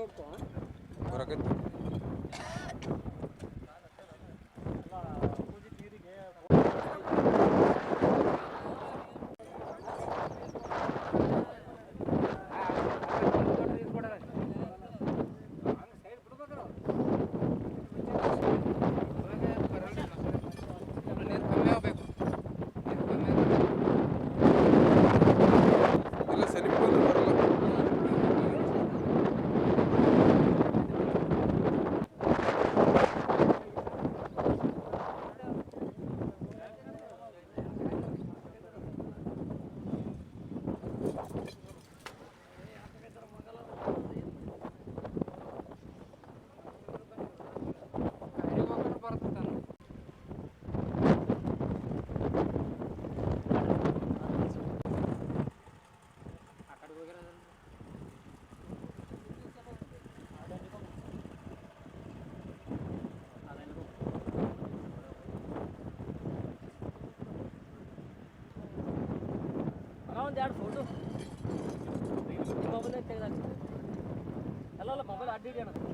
Gorakhpur cadeira. Né?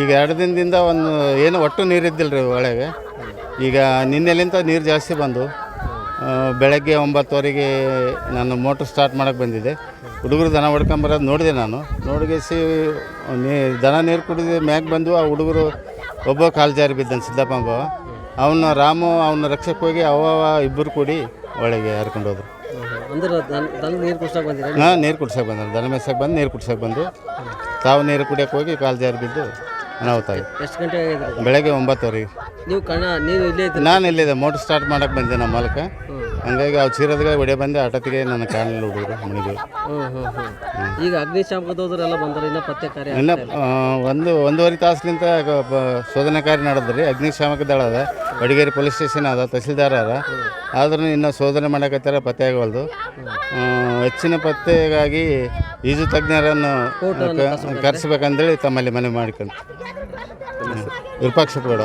ಈಗ ಎರಡು ದಿನದಿಂದ ಒಂದು ಏನು ಒಟ್ಟು ನೀರಿದ್ದಿಲ್ಲ ರೀ ಒಳಗೆ. ಈಗ ನಿನ್ನೆಲಿಂದ ನೀರು ಜಾಸ್ತಿ ಬಂದು ಬೆಳಗ್ಗೆ ಒಂಬತ್ತುವರೆಗೆ ನಾನು ಮೋಟ್ರ್ ಸ್ಟಾರ್ಟ್ ಮಾಡೋಕ್ಕೆ ಬಂದಿದ್ದೆ. ಹುಡುಗರು ದನ ಹೊಡ್ಕೊಂಬರೋದು ನೋಡಿದೆ ನಾನು. ನೋಡಿಗೆಸಿ ನೀ ದನ ನೀರು ಕುಡಿದು ಮ್ಯಾಗೆ ಬಂದು ಆ ಹುಡುಗರು ಒಬ್ಬ ಕಾಲು ಜಾರಿ ಬಿದ್ದಾನೆ ಸಿದ್ದಪ್ಪ ಅಂಬವ. ಅವನು ರಾಮು ಅವನ ರಕ್ಷಕ್ಕೆ ಹೋಗಿ ಅವ ಇಬ್ಬರು ಕೂಡಿ ಒಳಗೆ ಹರ್ಕೊಂಡು ಹೋದ್ರು. ನೀರು ಹಾಂ ನೀರು ಕುಡ್ಸಕ್ಕೆ ಬಂದ ದನ ಮೇಸಕ್ಕೆ ಬಂದು ನೀರು ಕುಡ್ಸಕ್ಕೆ ಬಂದು. ತಾವು ನೀರು ಕುಡಿಯೋಕೆ ಹೋಗಿ ಕಾಲು ಜಾರಿ ಬಿದ್ದು ಅನಾಹುತ ಆಗಿ ಎಷ್ಟು ಗಂಟೆ ಆಗಿದ್ರಿ ಬೆಳಗ್ಗೆ ಒಂಬತ್ತುವರೆಗೆ. ನೀವು ಕಣ್ಣ ನೀವು ಇಲ್ಲೇ ನಾನು ಇಲ್ಲಿದ್ದೆ ಮೋಟ್ರ್ ಸ್ಟಾರ್ಟ್ ಮಾಡಕ್ಕೆ ಬಂದೆ ನಮ್ಮ ಮಾಲಕ. ಹಂಗಾಗಿ ಅವ್ರು ಚೀರದ್ಗೆ ಒಡೆ ಬಂದೆ ಆಟೋತಿಗೆ ನನ್ನ ಕಾಲಲ್ಲಿ ಹುಡುಗರು ಹ್ಞೂ ಈಗ ಅಗ್ನಿಶಾಮಕದವ್ರೆಲ್ಲ ಬಂದ್ರೆ ಇನ್ನೂ ಪತ್ತೆ ಕಾರ್ಯ ಇನ್ನ ಆ, ಒಂದು ಒಂದೂವರೆ ತಾಸಿನಿಂದ ಶೋಧನಾ ಕಾರ್ಯ ನಡೆದ್ರಿ. ಅಗ್ನಿಶಾಮಕ ದಳ ಅದ ಬಡಿಗೇರಿ ಪೊಲೀಸ್ ಸ್ಟೇಷನ್ ಅದ ತಹಸೀಲ್ದಾರ್ ಅದ. ಆದ್ರೂ ಇನ್ನೂ ಶೋಧನೆ ಮಾಡಕತ್ತಾರ ಪತ್ತೆ ಆಗವಲ್ದು. ಆ, ಹೆಚ್ಚಿನ ಪತ್ತೆಗಾಗಿ ಈಜು ತಜ್ಞರನ್ನು ಕ- ಕರೆಸ್ಬೇಕಂದೇಳಿ ತಮ್ಮಲ್ಲಿ ಮನವಿ ಮಾಡ್ಕೊಂಡು. ವಿರೂಪಾಕ್ಷಪ್ಪ ಗೌಡ.